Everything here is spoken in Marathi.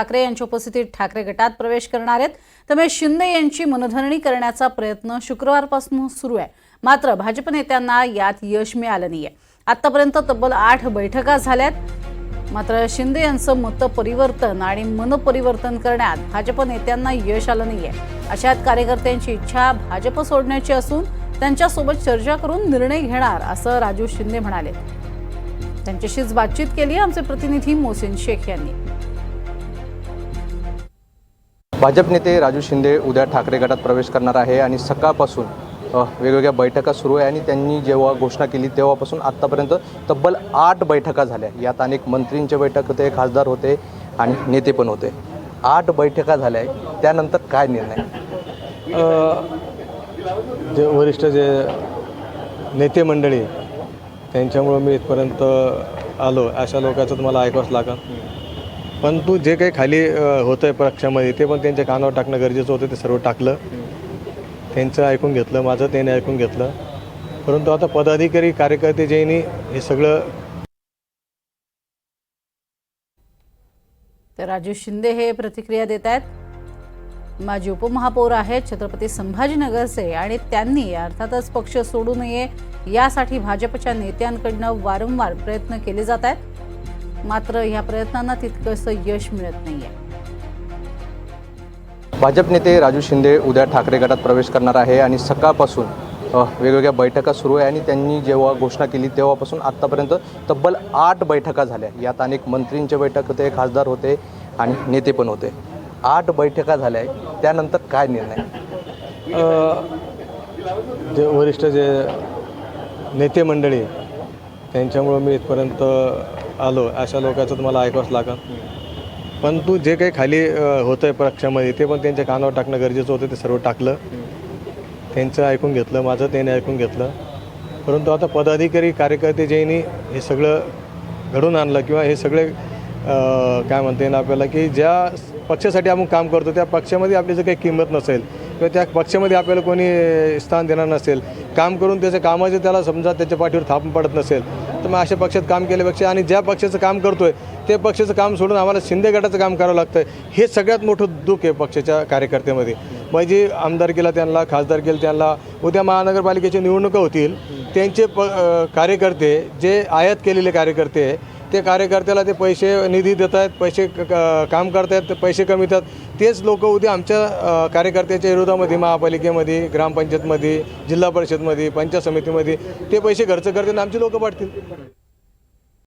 ठाकरे यांच्या उपस्थितीत ठाकरे गटात प्रवेश करणार आहेत. त्यामुळे शिंदे यांची मनधरणी करण्याचा प्रयत्न शुक्रवारपासून सुरू आहे. मात्र भाजप नेत्यांना यात यश मिळालं नाहीये. आतापर्यंत तब्बल आठ बैठका झाल्यात. मात्र शिंदे यांचं मतपरिवर्तन आणि मनपरिवर्तन करण्यात भाजप नेत्यांना यश आलं नाहीये. अशात कार्यकर्त्यांची इच्छा भाजप सोडण्याची असून त्यांच्यासोबत चर्चा करून निर्णय घेणार असं राजू शिंदे म्हणाले. त्यांच्याशीच बातचीत केली आमचे प्रतिनिधी मोहसिन शेख यांनी. भाजप नेते राजू शिंदे उद्या ठाकरे गटात प्रवेश करणार आहे आणि सकाळपासून वेगवेगळ्या बैठका सुरू आहे आणि त्यांनी जेव्हा घोषणा केली तेव्हापासून आत्तापर्यंत तब्बल आठ बैठका झाल्या. यात अनेक मंत्रींचे बैठक होते खासदार होते आणि नेते पण होते. आठ बैठका झाल्या. त्यानंतर काय निर्णय? जे वरिष्ठ जे नेते मंडळी त्यांच्यामुळं मी इथपर्यंत आलो. अशा लोकांचं तुम्हाला ऐकावंच लागेल. पण तू जे काही खाली होतं आहे पक्षामध्ये ते पण त्यांच्या कानावर टाकणं गरजेचं होतं ते सर्व टाकलं. त्यांचं ऐकून घेतलं माझं त्याने ऐकून घेतलं. परंतु आता पदाधिकारी कार्यकर्ते ज्यांनी हे सगळं तर राजू शिंदे हे प्रतिक्रिया देत आहेत. माजी उपमहापौर आहेत छत्रपती संभाजीनगरचे आणि त्यांनी अर्थातच पक्ष सोडू नये यासाठी भाजपच्या नेत्यांकडनं वारंवार प्रयत्न केले जात आहेत. मात्र या प्रयत्नांना तितकंसं यश मिळत नाहीये. भाजप नेते राजू शिंदे उद्या ठाकरे गटात प्रवेश करणार आहे आणि सकाळपासून वेगवेगळ्या बैठका सुरू आहे आणि त्यांनी जेव्हा घोषणा केली तेव्हापासून आत्तापर्यंत तब्बल आठ बैठका झाल्या. यात अनेक मंत्रींचे बैठक होते खासदार होते आणि नेते पण होते. आठ बैठका झाल्या. त्यानंतर काय निर्णय? जे वरिष्ठ जे नेते मंडळी त्यांच्यामुळं मी इथपर्यंत आलो अशा लोकांचं तुम्हाला ऐकावंच लागेल. पण तू जे काही खाली होतं आहे पक्षामध्ये ते पण त्यांच्या कानावर टाकणं गरजेचं होतं ते सर्व टाकलं. त्यांचं ऐकून घेतलं माझं त्याने ऐकून घेतलं. परंतु आता पदाधिकारी कार्यकर्ते ज्यांनी हे सगळं घडून आणलं किंवा हे सगळे काय म्हणता येईल आपल्याला की ज्या पक्षासाठी आपण काम करतो त्या पक्षामध्ये आपली जर काही किंमत नसेल किंवा त्या पक्षामध्ये आपल्याला कोणी स्थान देणार नसेल काम करून त्याचं कामाचे त्याला समजा त्याच्या पाठीवर थाप पडत नसेल तर मग अशा पक्षात काम केल्यापेक्षा आणि ज्या पक्षाचं काम करतोय ते पक्षाचं काम सोडून आम्हाला शिंदे गटाचं काम करावं लागतं हे सगळ्यात मोठं दुःख आहे पक्षाच्या कार्यकर्त्यामध्ये. म्हणजे आमदारकीला त्यांना खासदारकीला त्यांना उद्या महानगरपालिकेच्या निवडणुका होतील त्यांचे प कार्यकर्ते जे आयात केलेले कार्यकर्ते आहे, ते कार्यकर्त्याला ते पैसे निधी देत आहेत पैसे क- काम करतायत आहेत पैसे कमीतात तेच लोक उद्या आमच्या कार्यकर्त्याच्या विरोधामध्ये महापालिकेमध्ये ग्रामपंचायतमध्ये जिल्हा परिषदमध्ये पंचायत समितीमध्ये ते पैसे खर्च करतील आमची लोक पडतील.